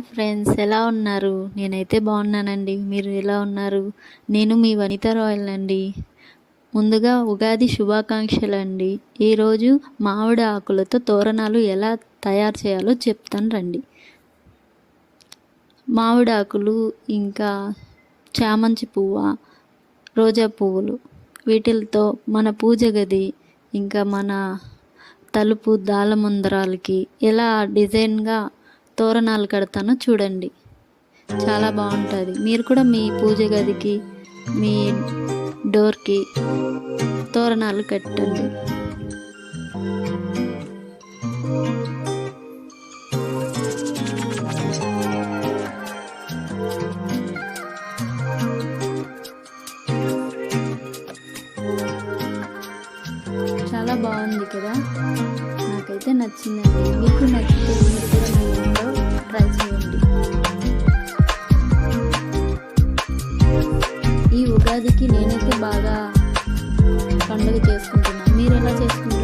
Friends ఎలా ఉన్నారు? నేనైతే బాగున్నానండి. మీరు ఎలా ఉన్నారు? నేను మీ వనిత రాయల్ అండి ముందుగా ఉగాది శుభాకాంక్షలు అండి ఈరోజు మామిడి ఆకులతో తోరణాలు ఎలా తయారు చేయాలో చెప్తాను రండి. మామిడి ఆకులు ఇంకా చామంతి పువ్వు రోజా పువ్వులు. వీటితో మన పూజ గది ఇంకా మన తలుపు దాలముందరాలకి ఎలా డిజైన్గా తోరణాలు కడతానో చూడండి. చాలా బాగుంటుంది. మీరు కూడా మీ పూజ గదికి మీ డోర్కి తోరణాలు కట్టండి. చాలా బాగుంది కదా? నాకైతే నచ్చిందండి. మీకు నచ్చితే ఉగాదికి నేనైతే బాగా పండుగ చేసుకుంటున్నాను మీరు ఎలా చేసుకుంటారు?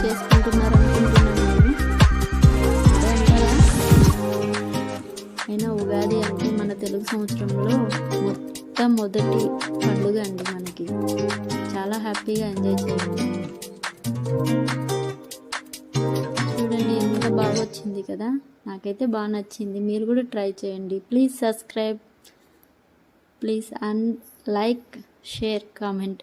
సెలబ్రేషన్స్ చేసుకుంటున్నారు అనుకుంటున్నాను నేను అదే అంటారా? అయినా ఉగాది అంటే మన తెలుగు సంవత్సరంలో మొత్తం మొదటి పండుగ అండి మనకి చాలా హ్యాపీగా ఎంజాయ్ చేయండి చూడండి ఎంత బాగా వచ్చింది కదా నాకైతే బాగా నచ్చింది మీరు కూడా ట్రై చేయండి please subscribe please and like share comment